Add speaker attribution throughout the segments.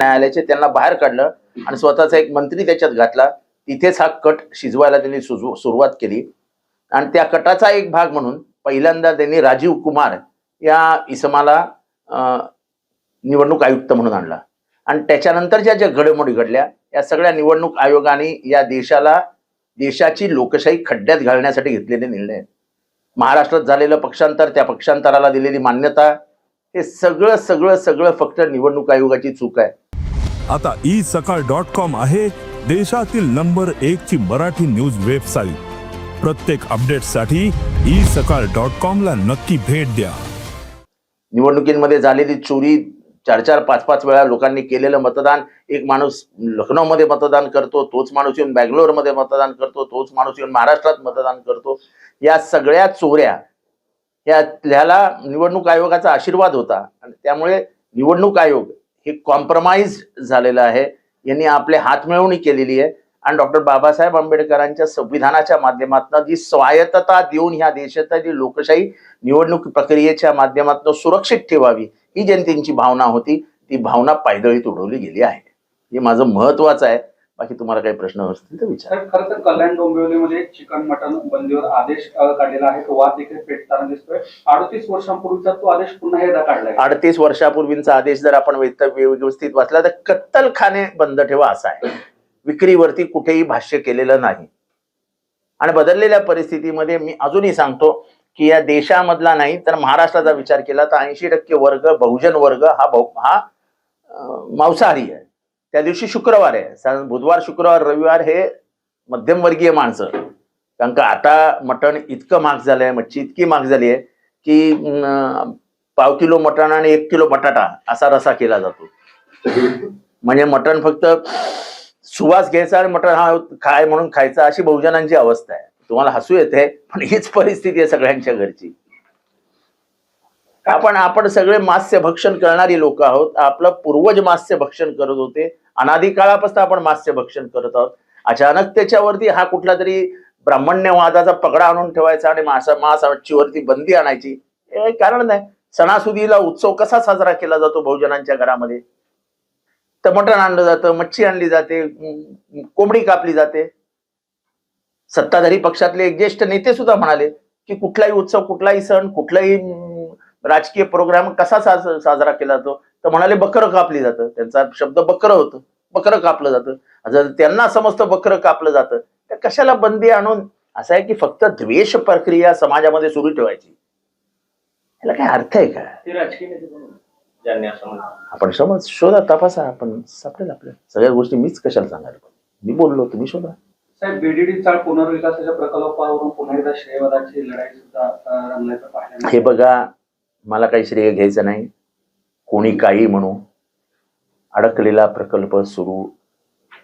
Speaker 1: न्यायालयाचे त्यांना बाहेर काढलं आणि स्वतःचा एक मंत्री त्याच्यात घातला. तिथेच हा कट शिजवायला त्यांनी सुरुवात केली. आणि त्या कटाचा एक भाग म्हणून पहिल्यांदा त्यांनी राजीव कुमार या इसमाला अं, निवडणूक आयुक्त म्हणून आणला. आणि त्याच्यानंतरच्या ज्या घडामोडी घडल्या या सगळ्या निवडणूक आयोगाने या देशाला देशाची लोकशाही खड्ड्यात घालण्यासाठी घेतलेले निर्णय. आहेत महाराष्ट्रात झालेलं पक्षांतर त्या पक्षांतराला दिलेली मान्यता हे सगळं सगळं सगळं फक्त निवडणूक आयोगाची चूक आहे.
Speaker 2: आता ई सकाळ डॉट कॉम आहे देशातील नंबर एक ची मराठी न्यूज वेबसाईट. प्रत्येक अपडेटसाठी ई सकाळ डॉट कॉम ला नक्की भेट द्या.
Speaker 1: निवडणुकीमध्ये झालेली चोरी चार चार पाच पाच वेळा लोकांनी केलेलं मतदान एक माणूस लखनौमध्ये मतदान करतो तोच माणूस येऊन बँगलोरमध्ये मतदान करतो तोच माणूस येऊन महाराष्ट्रात मतदान करतो. या सगळ्या चोऱ्या याला ह्याला निवडणूक आयोगाचा आशीर्वाद होता. आणि त्यामुळे निवडणूक आयोग हे कॉम्प्रोमाइज झालेलं आहे. यांनी आपले हातमिळवणी केलेली आहे. आणि डॉक्टर बाबासाहेब आंबेडकरांच्या संविधानाच्या माध्यमातून जी स्वायत्तता देऊन ह्या देशाची लोकशाही निवडणूक प्रक्रियेच्या माध्यमातून सुरक्षित ठेवावी ही जनतेची भावना होती. ती भावना पायदळीत उडवली गेली आहे. हे माझं महत्वाचं आहे. बाकी तुम्हाला काही प्रश्न असतील तर विचार.
Speaker 3: खरं तर कल्याण डोंबिवलीमध्ये चिकन मटन बंदीवर आदेश काढलेला आहे. तो वाद देखील पेटताना दिसतोय. अडतीस वर्षांपूर्वीचा तो आदेश पुन्हा एकदा काढलाय
Speaker 1: अडतीस वर्षापूर्वीचा आदेश जर आपण व्यवस्थित वाचला तर कत्तलखाने बंद ठेवा असा आहे. विक्रीवरती कुठेही भाष्य केलेलं नाही. आणि बदललेल्या परिस्थितीमध्ये मी अजूनही सांगतो की या देशामधला नाही तर महाराष्ट्राचा विचार केला तर ऐंशी टक्के वर्ग बहुजन वर्ग हा बहु हा मांसाहारी आहे. त्या दिवशी शुक्रवार आहे. साधारण बुधवार शुक्रवार रविवार हे मध्यमवर्गीय माणसं. कारण का आता मटण इतकं महाग झालंय मच्छी इतकी महाग झाली आहे की पाव किलो मटण आणि एक किलो बटाटा असा रसा केला जातो. म्हणजे मटण फक्त सुवास घ्यायचा आणि मटण हा खाय म्हणून खायचा अशी बहुजनांची अवस्था आहे. तुम्हाला हसू येते पण हीच परिस्थिती आहे सगळ्यांच्या घरची. आपण आपण सगळे मास्य भक्षण करणारी लोक आहोत. आपलं पूर्वज मास्य भक्षण करत होते. अनादी काळापासून आपण मास्य भक्षण करत आहोत. अचानक त्याच्यावरती हा कुठला तरी ब्राह्मण्यवादाचा पगडा आणून ठेवायचा आणि मासा मासावरती बंदी आणायची. हे कारण नाही. सणासुदीला उत्सव कसा साजरा केला जातो बहुजनांच्या घरामध्ये? तर मटण आणलं जातं मच्छी आणली जाते कोंबडी कापली जाते. सत्ताधारी पक्षातले एक ज्येष्ठ नेते सुद्धा म्हणाले की कुठलाही उत्सव कुठलाही सण कुठलाही राजकीय प्रोग्राम कसा साज साजरा केला जातो? तर म्हणाले बकरं कापली जातं. त्यांचा शब्द बकरं होतं. बकरं कापलं जातं. जर त्यांना समजतं बकरं कापलं जातं तर कशाला बंदी आणून? असं आहे की फक्त द्वेष प्रक्रिया समाजामध्ये सुरू ठेवायची. याला काय अर्थ आहे का? आपण समज शोधा तपासा. आपण सापडेल आपल्या सगळ्या गोष्टी मीच कशाला सांगायला मी बोललो तुम्ही शोधा.
Speaker 3: साहेब बीडीडी चाळ पुनर्विकासाच्या प्रकल्पावरून पुन्हा एकदा श्रेयवादाची लढाई सुद्धा पाहिलं
Speaker 1: हे बघा मला काही श्रेय घ्यायचं नाही. कोणी काही म्हणू. अडकलेला प्रकल्प सुरू.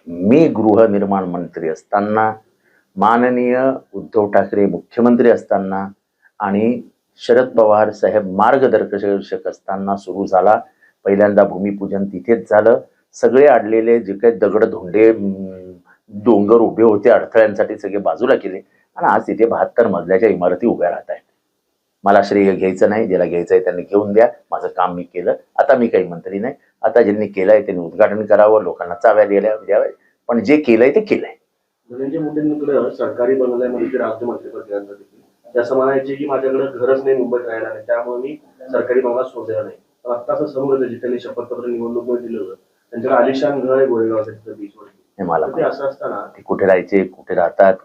Speaker 1: मी गृहनिर्माण मंत्री असताना माननीय उद्धव ठाकरे मुख्यमंत्री असताना आणि शरद पवार साहेब मार्गदर्शक असताना सुरू झाला. पहिल्यांदा भूमिपूजन तिथेच झालं. सगळे अडलेले जे काही दगड धोंडे डोंगर उभे होते अडथळ्यांसाठी सगळे बाजूला केले. आणि आज तिथे बहात्तर मजल्याच्या इमारती उभ्या राहत आहेत. मला श्रेय घ्यायचं नाही ज्याला घ्यायचंय त्यांनी घेऊन द्या. माझं काम मी केलं. आता मी काही मंत्री नाही. आता ज्यांनी केलंय त्यांनी उद्घाटन करावं लोकांना चाव्या दिल्या द्याव्या पण जे केलंय ते केलंय.
Speaker 4: धनंजय मुंडेंकडे सरकारी बंगल्यामध्ये ते राज्यमंत्रीपद दिलं देखील ते असं म्हणायचे की माझ्याकडे घरच नाही मुंबईत राहायला नाही. त्यामुळे मी सरकारी बंगला सोडलेला नाही. पण आता असं समोर येतं त्यांनी शपथपत्र निवडणूक दिलं होतं त्यांच्याकडे आलिशान घर आहे गोरेगावचं तिथं
Speaker 1: हे मला
Speaker 4: ते. असं असताना
Speaker 1: ते कुठे राहायचे कुठे राहतात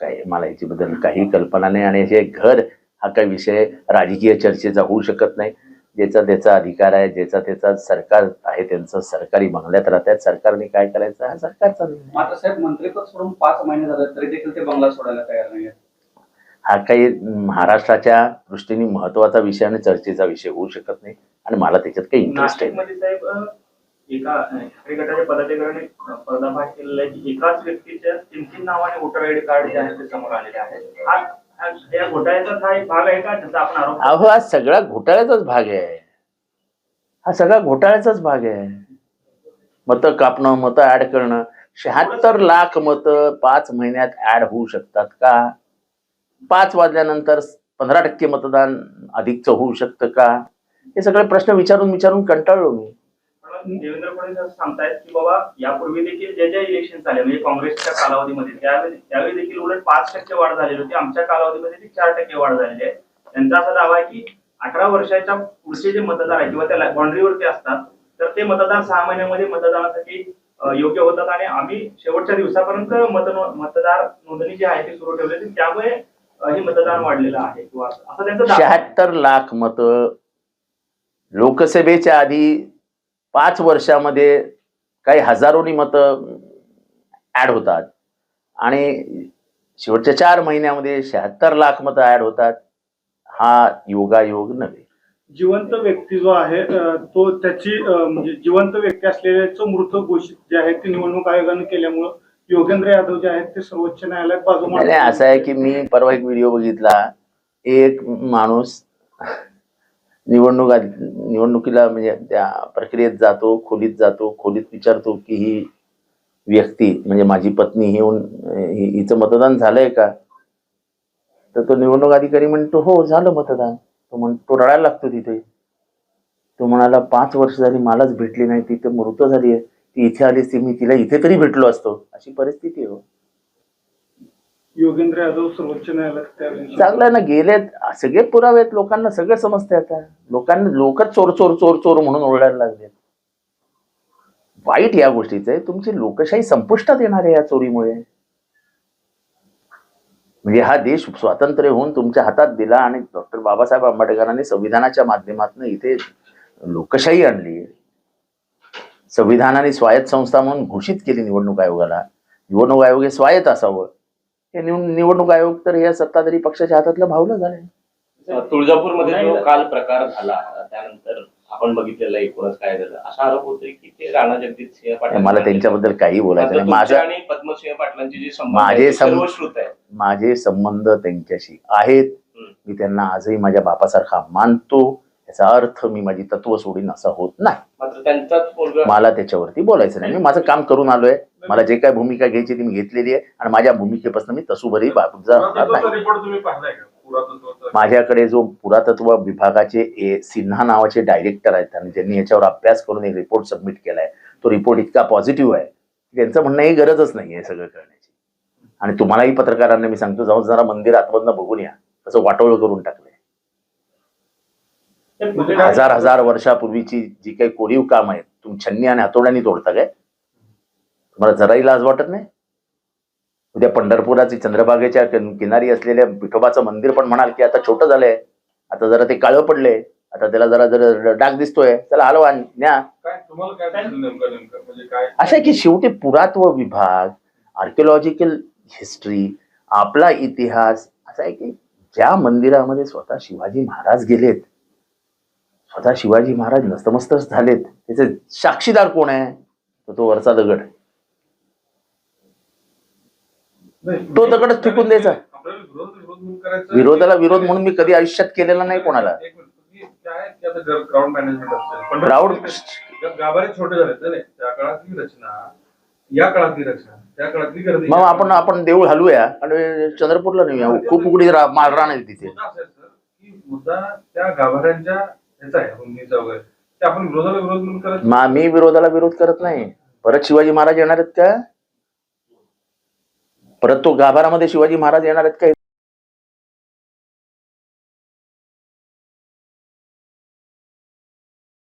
Speaker 1: काय मला याच्याबद्दल काही कल्पना नाही. आणि हे घर हा काही विषय राजकीय चर्चेचा होऊ शकत नाही. ज्याचा त्याचा अधिकार आहे ज्याचा त्याचा सरकार आहे त्यांचं सरकारी बंगल्यात राहतात. सरकारने काय करायचं? हा सरकारचा निर्णय.
Speaker 3: मात्र साहेब मंत्रीपद सोडून पाच महिने झाले तरी देखील ते बंगला सोडायला तयार नाही
Speaker 1: हा काही महाराष्ट्राच्या दृष्टीने महत्त्वाचा विषय आणि चर्चेचा विषय होऊ शकत नाही. आणि मला त्याच्यात काही इंटरेस्ट आहे.
Speaker 5: एका ठाकरे गटाच्या पदाधिकाऱ्याने पर्दाफाश केलेला आहे की एकाच व्यक्तीच्या तीन तीन नावाने वोटर आयडी कार्ड जे आहे ते समोर आलेले आहे. हा- या घोटाळ्याचाच हा एक भाग आहे का? आपण आरोप
Speaker 1: अहो हा सगळा घोटाळ्याचाच भाग आहे. हा सगळा घोटाळ्याचाच भाग आहे. मतं कापणं मतं ऍड करणं शहात्तर लाख मतं पाच महिन्यात ऍड होऊ शकतात का? पाच वाजल्यानंतर पंधरा टक्के मतदान अधिकचं होऊ शकतं का? हे सगळे प्रश्न विचारून विचारून कंटाळलो मी.
Speaker 5: देवेंद्र फडणवीस असं सांगतायत की बाबा यापूर्वी देखील ज्या ज्या इलेक्शन झाले म्हणजे काँग्रेसच्या कालावधीमध्ये त्यावेळी त्यावेळी देखील उलट पाच टक्के वाढ झालेली होती. आमच्या कालावधीमध्ये ती चार टक्के वाढ झालेली आहे. त्यांचा असा दावा आहे की अठरा वर्षाच्या पुढचे जे मतदार आहेत किंवा त्या बाउंड्रीवरती असतात तर ते मतदार सहा महिन्यामध्ये मतदानासाठी योग्य होतात. आणि आम्ही शेवटच्या दिवसापर्यंत मत मतदार नोंदणी जी आहे ती सुरू ठेवली त्यामुळे हे मतदान वाढलेलं आहे किंवा असं त्यांचं
Speaker 1: शहात्तर लाख मत लोकसभेच्या आधी पाच वर्षामध्ये काही हजारोनी मत ऍड होतात. आणि शेवटच्या चार महिन्यामध्ये शहात्तर लाख मतं ऍड होतात. हा योगायोग नव्हे.
Speaker 6: जिवंत व्यक्ती जो आहे तो त्याची म्हणजे जिवंत व्यक्ती असलेल्याचं मृत घोषित जे आहे ते निवडणूक आयोगाने केल्यामुळं योगेंद्र यादव जे आहेत ते सर्वोच्च न्यायालयात बाजू
Speaker 1: असं आहे की मी परवा एक व्हिडिओ बघितला. एक माणूस निवडणूक निवडणुकीला म्हणजे त्या प्रक्रियेत जातो खोलीत जातो खोलीत विचारतो की ही व्यक्ती म्हणजे माझी पत्नी येऊन हिचं मतदान झालंय का? तर तो निवडणूक अधिकारी म्हणतो हो झालं मतदान. तो म्हण तो रडायला लागतो तिथे. तो म्हणाला पाच वर्ष झाली मलाच भेटली नाही ती तर मृत झाली आहे. ती इथे आली असती मी तिला इथे तरी भेटलो असतो. अशी परिस्थिती आहे हो.
Speaker 6: योगेंद्र यादव सर्वोच्च न्यायालयात
Speaker 1: चांगलं ना गेलेत सगळे पुरावे आहेत लोकांना सगळं समजते आता. लोकांना लोकच चोर चोर चोर चोर म्हणून ओरडायला लागले वाईट या गोष्टीचं आहे. तुमची लोकशाही संपुष्टात येणार आहे या चोरीमुळे. म्हणजे हा देश स्वातंत्र्य होऊन तुमच्या हातात दिला आणि डॉक्टर बाबासाहेब आंबेडकरांनी संविधानाच्या माध्यमातून इथे लोकशाही आणली. संविधानाने स्वायत्त संस्था म्हणून घोषित केली निवडणूक आयोगाला. निवडणूक आयोग हे स्वायत्त असावं. हे निव- निवडणूक आयोग तर या सत्ताधारी पक्षाच्या हातातलं भावलं झालंय.
Speaker 7: तुळजापूरमध्ये जो काल प्रकार झाला त्यानंतर आपण बघितलेला एकूणच काय झालं. असा आरोप होतोय की ते राणा जगदीश सिंह पाटील
Speaker 1: मला त्यांच्याबद्दल काही बोलायचं नाही.
Speaker 7: माझं
Speaker 1: माझा
Speaker 7: आणि पद्मसिंह पाटलांची जी संबंध
Speaker 1: माझे
Speaker 7: सर्वश्रुत आहे
Speaker 1: माझे संबंध त्यांच्याशी आहेत. मी त्यांना आजही माझ्या बापासारखा मानतो. याचा अर्थ मी माझी तत्व सोडीन असा होत नाही. मला त्याच्यावरती बोलायचं नाही. मी माझं काम करून आलोय. मला जे काय भूमिका घ्यायची ती मी घेतलेली आहे आणि माझ्या भूमिकेपासून मी तसूभरही बाबूचा होणार नाही.
Speaker 6: रिपोर्ट तुम्ही पाहिलाय का? पुरातत्वाचा
Speaker 1: माझ्याकडे जो पुरातत्व विभागाचे ए सिन्हा नावाचे डायरेक्टर आहेत आणि त्यांनी याच्यावर अभ्यास करून एक रिपोर्ट सबमिट केलाय तो रिपोर्ट इतका पॉझिटिव्ह आहे. की त्यांचं म्हणणं ही गरजच नाही आहे सगळं करण्याची. आणि तुम्हालाही पत्रकारांना मी सांगतो जाऊन जरा मंदिर आतमधनं बघून या. तसं वाटोळ करून टाकलंय. हजार हजार वर्षापूर्वीची जी काही कोरीव काम आहेत तुम्ही छन्नी आणि हातोड्याने तोडता काय? तुम्हाला जराही लाज वाटत नाही? उद्या पंढरपुराची चंद्रभागेच्या किन- किनारी असलेल्या विठोबाचं मंदिर पण म्हणाल की आता छोटं झालंय. आता जरा ते काळं पडले आता त्याला जरा जरा डाग दिसतोय. त्याला हलवा न्या.
Speaker 6: म्हणजे
Speaker 1: असं आहे की शेवटी पुरातत्व विभाग आर्किओलॉजिकल हिस्ट्री आपला इतिहास असं आहे की ज्या मंदिरामध्ये स्वतः शिवाजी महाराज गेलेत स्वतः शिवाजी महाराज नस्तमस्तक झालेत. त्याचे साक्षीदार कोण आहे? तर तो वरचा दगड. तो दगडच फेकून द्यायचा. विरोधाला विरोध म्हणून मी कधी आयुष्यात केलेला नाही कोणाला.
Speaker 6: एक मिनिट तुम्ही काय की आता ग्राउंड मॅनेजमेंट असेल?
Speaker 1: Ground-
Speaker 6: गाभारे छोटे झाले नाही नाही. त्या काळातली रचना या काळातली रचना त्या काळातली गर्दी
Speaker 1: मग आपण आपण देऊळ हलवूया आणि चंद्रपूरला नेऊया. खूप उघडी रा- माळरान आहे तिथे.
Speaker 6: मुद्दा त्या गाभाऱ्यांच्या ह्याचा आहे रुंदीचा वगैरे ते आपण विरोधाला विरोध म्हणून करत
Speaker 1: मा मी विरोधाला विरोध करत नाही. परत शिवाजी महाराज येणार आहेत का परत तो गाभारामध्ये शिवाजी महाराज येणार आहेत का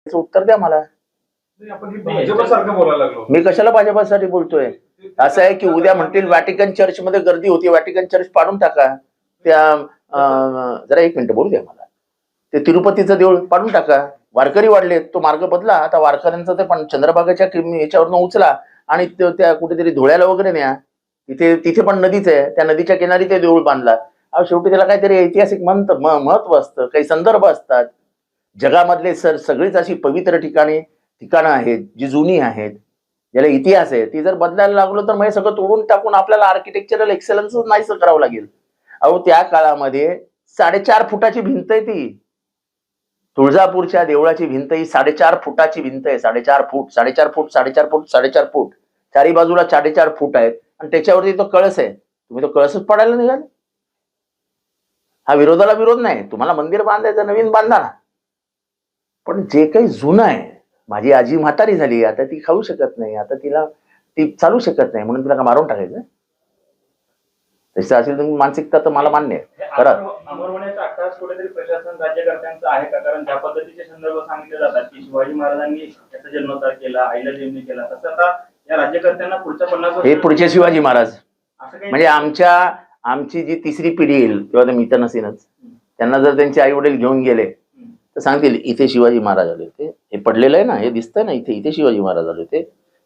Speaker 1: याचं उत्तर द्या मला.
Speaker 6: नाही, आपण हे भाजपसारखं बोलायला लागलो.
Speaker 1: मी कशाला भाजपासाठी बोलतोय? असं आहे की उद्या म्हणतील व्हॅटिकन चर्च मध्ये गर्दी होती व्हॅटिकन चर्च पाडून टाका. त्या अं, जरा एक मिनिट बोलू द्या मला. ते तिरुपतीचं देऊळ पाडून टाका. वारकरी वाढले तो मार्ग बदला आता वारकऱ्यांचा ते पण चंद्रभागाच्या याच्यावरनं उचला आणि त्या कुठेतरी धुळ्याला वगैरे न्या. तिथे तिथे पण नदीच आहे. त्या नदीच्या किनारी ते देऊळ बांधला. अहो शेवटी त्याला काहीतरी ऐतिहासिक म्हणत महत्त्व असतं. काही संदर्भ असतात. जगामधले सर सगळीच अशी पवित्र ठिकाणी ठिकाणं आहेत जी जुनी आहेत. ज्याला इतिहास आहे. ती जर बदलायला लागलो तर मग हे सगळं तोडून टाकून आपल्याला आर्किटेक्चरल एक्सलन्स नाहीच करावं लागेल. अहो त्या काळामध्ये साडेचार फुटाची भिंत आहे ती. तुळजापूरच्या देवळाची भिंत ही साडेचार फुटाची भिंत आहे साडेचार फूट साडेचार फूट साडेचार फूट साडेचार फूट. चारी बाजूला साडेचार फूट आहेत आणि त्याच्यावरती तो कळस आहे. तुम्ही तो कळसच पडायला निघाल. हा विरोधाला विरोध नाही. तुम्हाला मंदिर बांधायचं नवीन बांधा ना. पण जे काही जुनं आहे माझी आजी म्हातारी झाली आता ती खाऊ शकत नाही आता तिला ती चालू शकत नाही म्हणून तिला का मारून टाकायचं? तसं असेल तुम्ही मानसिकता तर मला मान्य आहे.
Speaker 5: हे
Speaker 1: करा
Speaker 5: अमर अमर होण्याचा अट्टास कुठेतरी प्रशासन राज्यकर्त्यांचं आहे का? कारण ज्या पद्धतीचे संदर्भ सांगितले जातात की शिवाजी महाराजांनी त्याचा जन्मोत्तार केला आईला जन्मी केला तसं आता या राज्यकर्त्यांना पुढच्या पन्नास
Speaker 1: हे पुढचे शिवाजी महाराज. म्हणजे आमच्या आमची जी तिसरी पिढी येईल तर मी तर नसेनच त्यांना जर त्यांचे आई वडील घेऊन गेले तर सांगतील इथे शिवाजी महाराज आले होते. हे पडलेलं आहे ना हे दिसतंय ना इथे इथे शिवाजी महाराज आले होते.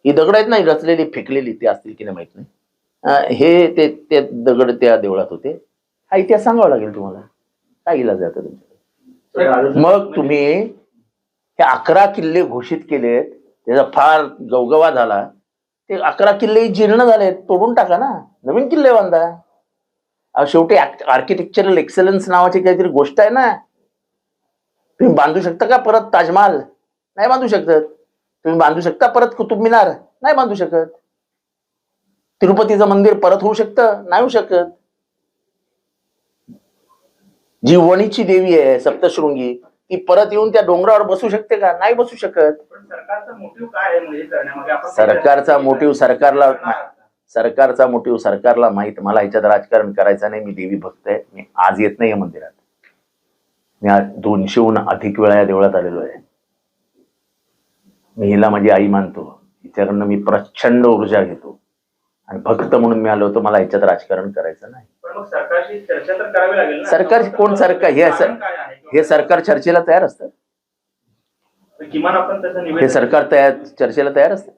Speaker 1: ही दगड आहेत ना रचलेली फेकलेली ते असतील की नाही माहीत नाही. हे ते ते दगड त्या देवळात होते. हा इतिहास सांगावा लागेल तुम्हाला. काय इलाज आहे तुमच्या मग तुम्ही हे अकरा किल्ले घोषित केलेत. त्याचा फार गवगवा झाला. ते अकरा किल्ले जीर्ण झालेत. तोडून टाका ना. नवीन किल्ले बांधा. शेवटी आर्किटेक्चरल एक्सलन्स नावाची काहीतरी गोष्ट आहे ना. तुम्ही बांधू शकता का परत ताजमहाल? नाही बांधू शकत. तुम्ही बांधू शकता परत कुतुब मिनार नाही बांधू शकत. तिरुपतीचं मंदिर परत होऊ शकतं? नाही होऊ शकत. जी वणीची देवी आहे सप्तशृंगी ती परत येऊन त्या डोंगरावर बसू शकते का? नाही बसू शकत.
Speaker 5: सरकारचा मोटिव्ह म्हणजे
Speaker 1: सरकारचा मोटिव्ह सरकारला सरकारचा मोटिव्ह सरकारला माहीत. मला ह्याच्यात राजकारण करायचं नाही. मी देवी भक्त आहे. मी आज येत नाही या मंदिरात. मी आज दोनशेहून अधिक वेळा या देवळात आलेलो आहे. मी हिला माझी आई मानतो. हिच्याकडनं मी प्रचंड ऊर्जा घेतो. आणि भक्त म्हणून मी आलो होतो मला ह्याच्यात राजकारण करायचं नाही.
Speaker 5: पण मग सरकारशी चर्चा तर करावी लागेल ना.
Speaker 1: सरकार कोण सरकार हे? हे सरकार चर्चेला तयार असतं.
Speaker 5: किमान आपण तसं निवेदन
Speaker 1: हे सरकार तयार चर्चेला तयार असतं.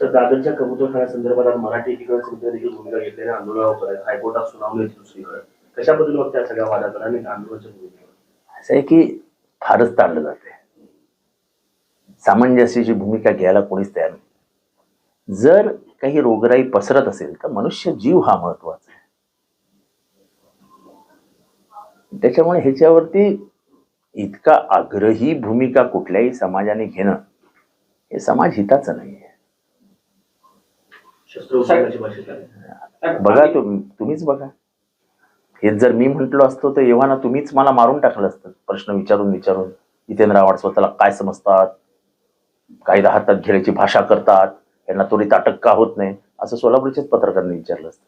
Speaker 4: सर दादरच्या कबूतरखान्यासंदर्भात आज मराठी एकीकरण समितीने देखील भूमिका आंदोलनावर हायकोर्टात सुनावणी त्या सगळ्या वादाकडे आणि आंदोलनाच्या भूमिकेवर?
Speaker 1: असं आहे की फारच ताणलं जाते सामंजस्याची भूमिका घ्यायला कोणीच तयार नाही. जर काही रोगराई पसरत असेल तर मनुष्य जीव हा महत्त्वाचा आहे. त्याच्यामुळे ह्याच्यावरती इतका आग्रही भूमिका कुठल्याही समाजाने घेणं हे समाज हिताचं नाही आहे. बघा तुम्ही तुम्हीच बघा. हेच जर मी म्हंटलो असतो तर एव्हा तुम्हीच मला मारून टाकलं असतं. प्रश्न विचारून विचारून. जितेंद्र आव्हाड स्वतःला काय समजतात? कायदा हातात घेण्याची भाषा करतात. यांना त्वरित अटक का होत नाही? असं सोलापूरच्याच पत्रकारांनी विचारलं असतं.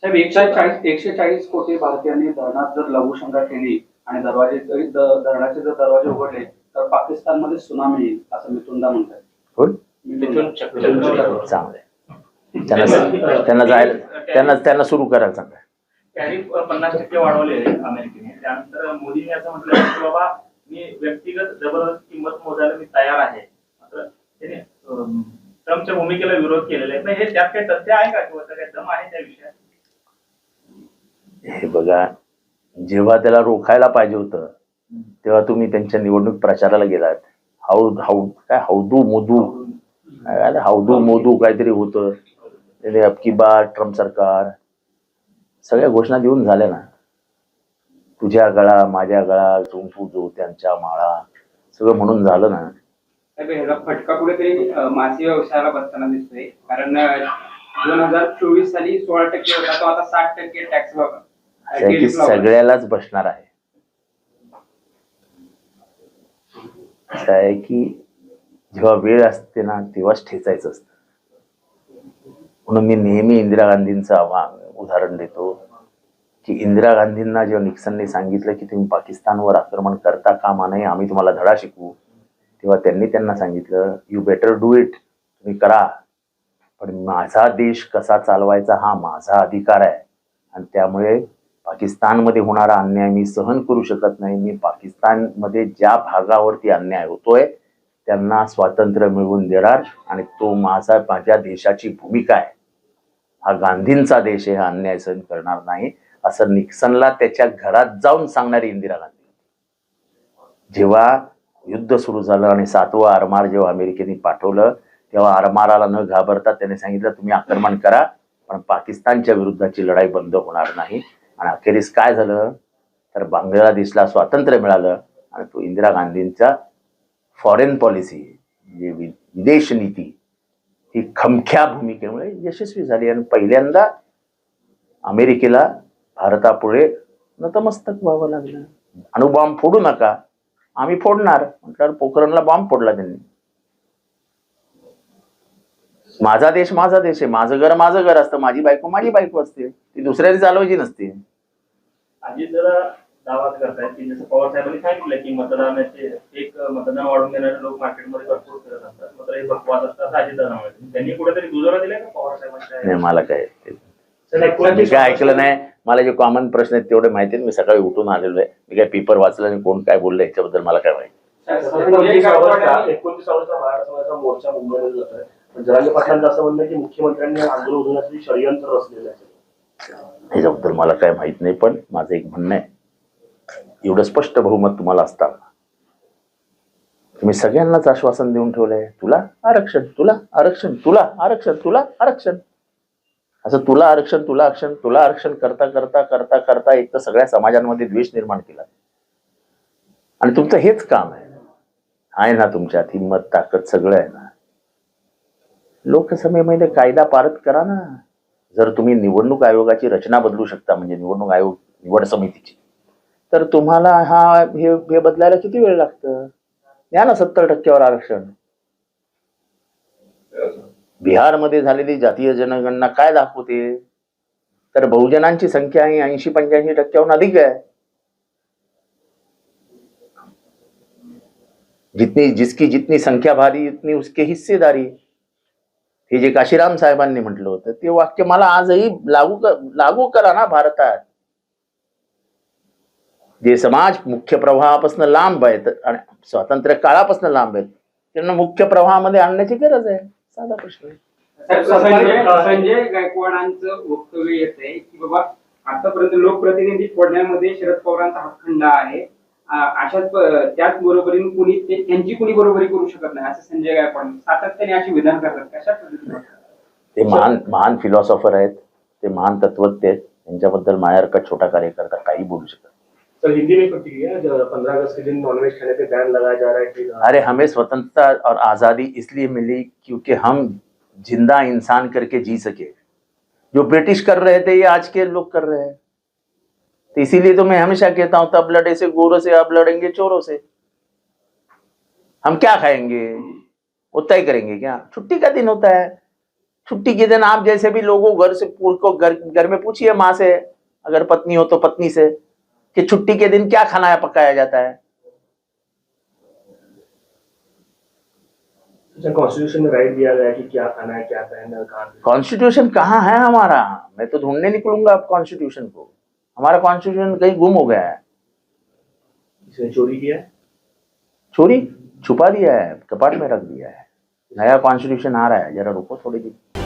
Speaker 3: साहेब एकशे चाळीस एकशे चाळीस कोटी भारतीयांनी धरणात जर लघुशंका केली आणि दरवाजे द- धरणाचे जर दरवाजे उघडले तर पाकिस्तानमध्ये सुनामी येईल असं मिथुनदा म्हणतात.
Speaker 1: कोण?
Speaker 7: मिथुन चक्रवर्ती.
Speaker 1: चांगलं त्यांना त्यांना जायला त्यांना त्यांना सुरू करायला सांगा.
Speaker 5: टॅरिफ पन्नास टक्के वाढवले अमेरिकेने. त्यानंतर मोदींनी असं म्हटलं की बाबा मी व्यक्तिगत जबरदस्त किंमत मोजायला मी तयार आहे. मात्र त्याने अं, ट्रम्पच्या भूमिकेला विरोध केलेला आहे पण हे त्यात काही तथ्य आहे का? किंवा काही दम आहे त्या विषयात?
Speaker 1: हे बघा जेव्हा त्याला रोखायला पाहिजे होतं तेव्हा तुम्ही त्यांच्या निवडणूक प्रचाराला गेलात. हाऊ हाऊ काय हौदू मोदू हौदू मोदू काहीतरी होतं. अबकी बार ट्रम्प सरकार. सगळ्या घोषणा देऊन झाल्या ना. तुझ्या गळा माझ्या गळा चुंपू जो त्यांच्या माळा. सगळं म्हणून झालं ना.
Speaker 8: फटका कुठेतरी मासे व्यवसायाला बसताना दिसतोय. कारण दोन हजार चोवीस साली सोळा टक्के होता तो आता साठ टक्के टॅक्स
Speaker 1: सगळ्यालाच बसणार आहे. की जेव्हा वेळ असते ना तेव्हाच ठेचायचं असतं. म्हणून मी नेहमी इंदिरा गांधींचं आव्हान उदाहरण देतो की इंदिरा गांधींना जेव्हा निक्सनने सांगितलं की तुम्ही पाकिस्तानवर आक्रमण करता कामा नये आम्ही तुम्हाला धडा शिकवू तेव्हा त्यांनी त्यांना सांगितलं यू बेटर डू इट तुम्ही करा. पण माझा देश कसा चालवायचा हा माझा अधिकार आहे. आणि त्यामुळे पाकिस्तानमध्ये होणारा अन्याय मी सहन करू शकत नाही. मी पाकिस्तानमध्ये ज्या भागावरती अन्याय होतोय त्यांना स्वातंत्र्य मिळवून देणार आणि तो माझा माझ्या देशाची भूमिका आहे. हा गांधींचा देश आहे. हा अन्याय सहन करणार नाही. असं निक्सनला त्याच्या घरात जाऊन सांगणारी इंदिरा गांधी जेव्हा युद्ध सुरू झालं आणि सातवं आरमार जेव्हा अमेरिकेने पाठवलं तेव्हा आरमाराला न घाबरता त्याने सांगितलं तुम्ही आक्रमण करा पण पाकिस्तानच्या विरुद्धाची लढाई बंद होणार नाही. आणि अखेरीस काय झालं? तर बांगलादेशला स्वातंत्र्य मिळालं आणि तो इंदिरा गांधींचा फॉरेन पॉलिसी म्हणजे विदेश नीती ही खमख्या भूमिकेमुळे यशस्वी झाली. आणि पहिल्यांदा अमेरिकेला भारतापुढे नतमस्तक व्हावं लागलं. अणुबॉम्ब फोडू नका. आम्ही फोडणार. म्हटल्यावर पोखरणला बॉम्ब फोडला त्यांनी. माझा देश माझा देश आहे. माझं घर माझं घर असतं. माझी बायको माझी बायको असते. ती दुसऱ्याने चालवायची नसते.
Speaker 5: दावा करतायत की जसं पवार साहेबांनी सांगितलं की मतदानाचे एक मतदान वाढून देणारे लोक मार्केटमध्ये भरपूर फिरत असतात. मात्र हे असतात त्यांनी कुठेतरी दुजोरा दिलाय का पवार साहेबांच्या
Speaker 1: नाही मला काय मी काय ऐकलं नाही? मला जे कॉमन प्रश्न आहेत तेवढे माहिती मी सकाळी उठून आलेलो आहे. मी काय पेपर वाचलं आणि कोण काय बोललं याच्याबद्दल मला काय माहिती?
Speaker 8: संजय
Speaker 4: एकोणतीस
Speaker 8: गायकवाड
Speaker 4: ऑगस्टला
Speaker 8: यांनी-
Speaker 4: एकोणतीस ऑगस्टला मराठा समाजाचा मोर्चा मुंबईमध्ये जातोय पण जरांगे पाटलांचं असं म्हणणं आहे की मुख्यमंत्र्यांनी आंदोलन होण्यासाठी षडयंत्र रचलेलं आहे.
Speaker 1: ह्याच्याबद्दल मला काय माहीत नाही पण माझं एक म्हणणं आहे. एवढं स्पष्ट बहुमत तुम्हाला असताना तुम्ही सगळ्यांनाच आश्वासन देऊन ठेवलंय. तुला आरक्षण तुला आरक्षण तुला आरक्षण तुला आरक्षण. असं तुला आरक्षण तुला आरक्षण तुला आरक्षण करता करता करता करता एक तर सगळ्या समाजांमध्ये द्वेष निर्माण केला. आणि तुमचं हेच काम आहे. आहे ना तुमच्यात हिंमत ताकद सगळं आहे ना. लोकसभेमध्ये कायदा पारित करा ना. जर तुम्ही निवडणूक आयोगाची रचना बदलू शकता म्हणजे निवडणूक आयोग निवड समितीची तर तुम्हाला हा हे हे बदलायला किती वेळ लागतं? द्या ना सत्तर टक्क्यावर आरक्षण. हो, बिहारमध्ये झालेली जातीय जनगणना काय दाखवते? तर बहुजनांची संख्या ही ऐंशी पंच्याऐंशी टक्क्याहून अधिक आहे. जितनी जिसकी जितनी संख्या भारी उतनी उसके हिस्सेदारी. हे जे काशीराम साहेबांनी म्हटलं होतं ते वाक्य मला आजही लागू कर, लागू करा ना भारतात. जे समाज मुख्य प्रवाहापासून लांब आहेत आणि स्वातंत्र्य काळापासून लांब आहेत त्यांना मुख्य प्रवाहामध्ये आणण्याची गरज आहे. साधा प्रश्न आहे.
Speaker 8: संजय संजय गायकवाडांचं वक्तव्य येत आहे की बाबा आतापर्यंत लोकप्रतिनिधी फोडण्यामध्ये शरद पवारांचा हातखंड आहे. अशाच त्याच बरोबरीने कुणी ते- त्यांची कुणी बरोबरी करू शकत नाही असं संजय गायकवाड सातत्याने अशी विधान करतात. कशा पद्धतीने
Speaker 1: ते महान महान फिलॉसॉफर आहेत. ते महान तत्वज्ञ आहेत. त्यांच्याबद्दल मायारका छोटा कार्यकर्ता काही बोलू शकत
Speaker 4: सर हिंदी में पंद्रह अगस्त के दिन नॉनवेज खाने पे बैन लगाया जा रहा है
Speaker 1: अरे, हमें स्वतंत्रता और आज़ादी इसलिए मिली क्योंकि हम ज़िंदा इंसान करके जी सके। जो ब्रिटिश कर रहे थे, ये आज के लोग कर रहे हैं। तो इसीलिए तो मैं हमेशा कहता हूँ, तब लड़े से गोरों से, अब लड़ेंगे चोरों से। हम क्या खाएँगे? उतना ही करेंगे क्या? छुट्टी का दिन होता है। छुट्टी के दिन आप जैसे भी लोगों, घर से घर घर में पूछिए माँ से, अगर पत्नी हो तो पत्नी से। कि छुट्टी के दिन क्या खाना पकाया जाता है?
Speaker 4: कॉन्स्टिट्यूशन में राइट दिया गया है कि क्या खाना है क्या पहनना है
Speaker 1: कॉन्स्टिट्यूशन कहाँ है हमारा? मैं तो ढूँढने निकलूँगा अब कॉन्स्टिट्यूशन को। हमारा कॉन्स्टिट्यूशन कहीं गुम हो गया है।
Speaker 4: किसी ने चोरी किया है?
Speaker 1: चोरी? छुपा दिया है कपाट में रख दिया है। नया कॉन्स्टिट्यूशन आ रहा है जरा रुको थोड़ी देर।